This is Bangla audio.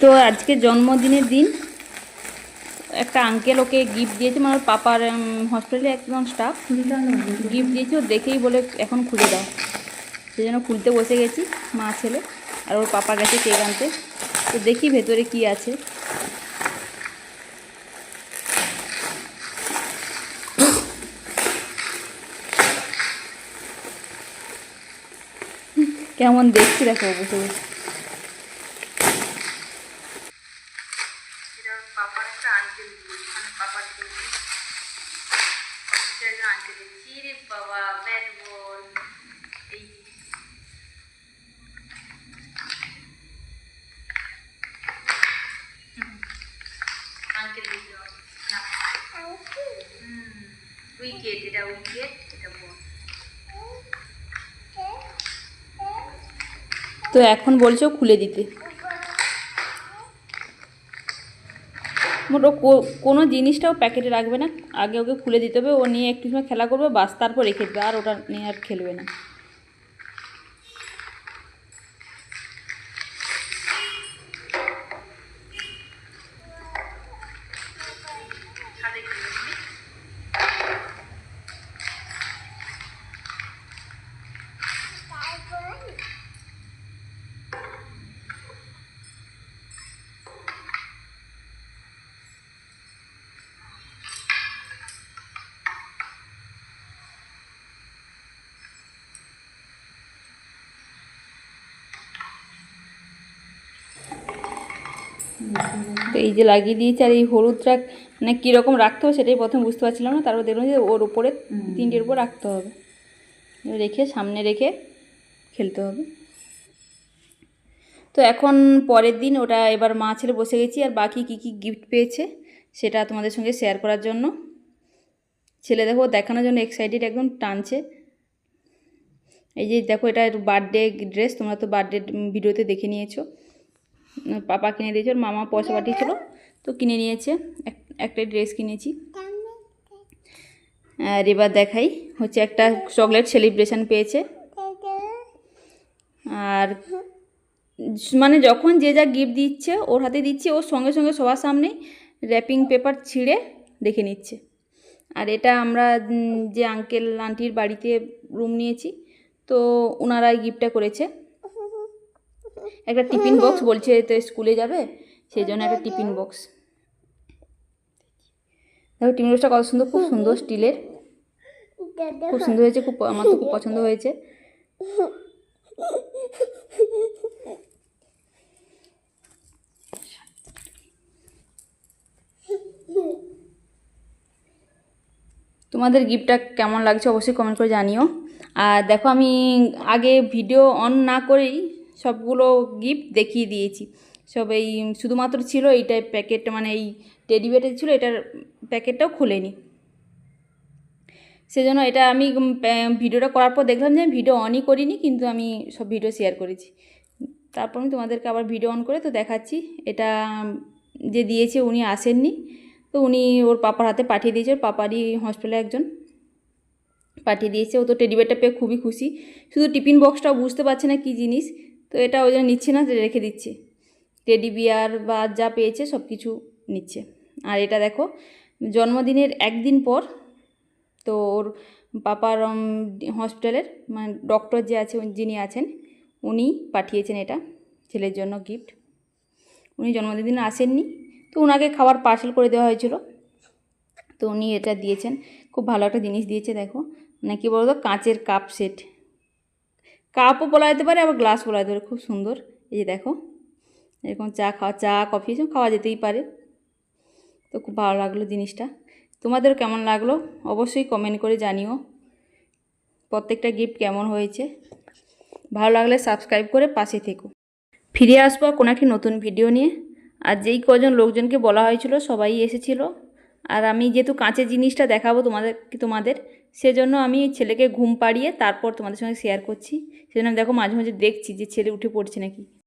তো আজকে জন্মদিনের দিন। একটা আঙ্কেল ওকে গিফট দিয়েছে মানে ওর পাপার হসপিটালে একজন স্টাফ গিফট দিয়েছে, ও দেখেই বলে এখন খুলে দাও। সেই জন্য খুলতে বসে গেছি, মা, ছেলে আর ওর পাপা গেছে কেক আনতে। তো দেখি ভেতরে কি আছে। কেমন দেখছি, দেখো, বসে বসে এটা পাপার একটা আঙ্কেল দিয়েছে মানে পাপার দিয়েছে দিয়েছি রে বাবা ব্যাট বল এই আঙ্কেল দিয়েছে না উইকেট এটা উইকেট এটা বল তো এখন বলছো খুলে দিতে। মোট কোনো জিনিসটাও প্যাকেটে রাখবে না। আগে ওকে খুলে দিতে হবে, ও নিয়ে একটু সময় খেলা করবে, বাস তারপর রেখে দেবে, আর ওটা নিয়ে আর খেলবে না। তো এই যে লাগিয়ে দিয়েছে আর এই হলুদটা মানে কীরকম রাখতে হবে সেটাই প্রথম বুঝতে পারছিলাম না। তারপর দেখলাম যে ওর উপরে তিনটের উপর রাখতে হবে। রেখে সামনে রেখে খেলতে হবে। তো এখন পরের দিন ওটা এবার মা ছেলে বসে গেছি। আর বাকি কী কী গিফট পেয়েছে সেটা তোমাদের সঙ্গে শেয়ার করার জন্য। ছেলে দেখো দেখানোর জন্য এক্সাইটেড একদম টানছে। এই যে দেখো এটা বার্থডে ড্রেস তোমরা তো বার্থডে ভিডিওতে দেখে নিয়েছো। পাপা কিনে দিয়েছে, ওর মামা পয়সা পাঠিয়েছিল, তো কিনে নিয়েছে, এক- একটা ড্রেস কিনেছি। আর এবার দেখাই, হচ্ছে একটা চকলেট সেলিব্রেশন পেয়েছে। আর মানে যখন যে যা গিফট দিচ্ছে, ওর হাতে দিচ্ছে ওর সঙ্গে সঙ্গে সবার সামনে র্যাপিং পেপার ছিঁড়ে দেখে নিচ্ছে। আর এটা আমরা যে আঙ্কেল আন্টির বাড়িতে রুম নিয়েছি, তো ওনারাই গিফটটা করেছে। একটা টিফিন বক্স বলছে তো স্কুলে যাবে, সেই জন্য একটা টিফিন বক্স। দেখো, টিফিন বক্সটা কত সুন্দর, খুব সুন্দর স্টিলের। খুব সুন্দর হয়েছে, খুব আমার তো খুব পছন্দ হয়েছে। তোমাদের গিফটটা কেমন লাগছে অবশ্যই কমেন্ট করে জানিও। আর দেখো, আমি আগে ভিডিও অন না করেই সবগুলো গিফট দেখিয়ে দিয়েছি। সব এই শুধুমাত্র ছিল এইটাই প্যাকেট মানে এই টেডি বেটের ছিল এটার প্যাকেটটাও খুলেনি। সেজন্য এটা আমি ভিডিওটা করার পর দেখলাম যে আমি ভিডিও অনই করিনি, কিন্তু আমি সব ভিডিও শেয়ার করেছি। তারপর আমি তোমাদেরকে আবার ভিডিও অন করে তো দেখাচ্ছি। এটা যে দিয়েছে উনি আসেননি। তো উনি ওর পাপার হাতে পাঠিয়ে দিয়েছে, ওর পাপারই হসপিটালে একজন পাঠিয়ে দিয়েছে। ও তো টেডিবেটটা পেয়ে খুবই খুশি। শুধু টিফিন বক্সটাও বুঝতে পারছে না কী জিনিস। তো এটা ওই জন্য নিচ্ছে না রেখে দিচ্ছে। টেডি বিয়ার বা যা পেয়েছে সব কিছু নিচ্ছে। আর এটা দেখো, জন্মদিনের একদিন পর তো ওর পাপার হসপিটালের মানে ডক্টর যে আছে যিনি আছেন, উনি পাঠিয়েছেন এটা, ছেলের জন্য গিফট উনি জন্মদিনে আসেননি, তো ওনাকে খাবার পার্সেল করে দেওয়া হয়েছিল। তো উনি এটা দিয়েছেন, খুব ভালো একটা জিনিস দিয়েছে, দেখো। মানে কী বলতো, কাঁচের কাপ সেট কাপও বলা যেতে পারে, আবার গ্লাস বলা যেতে পারে। খুব সুন্দর। এই যে দেখো, এরকম চা খাওয়া, চা, কফি এসব খাওয়া যেতেই পারে। তো খুব ভালো লাগল জিনিসটা। তোমাদের কেমন লাগল? অবশ্যই কমেন্ট করে জানিও। প্রত্যেকটা গিফট কেমন হয়েছে? ভালো লাগলে সাবস্ক্রাইব করে পাশে থেকো। ফিরে আসব কোনো একটি নতুন ভিডিও নিয়ে। আর যেই কজন লোকজনকে বলা হয়েছিল, সবাই এসেছিল। আর আমি যেহেতু কাঁচের জিনিসটা দেখাবো তোমাদের তোমাদের, সেজন্য আমি ছেলেকে ঘুম পাড়িয়ে তারপর তোমাদের সঙ্গে শেয়ার করছি। সেজন্য দেখো মাঝে মাঝে দেখছি যে ছেলে উঠে পড়ছে নাকি।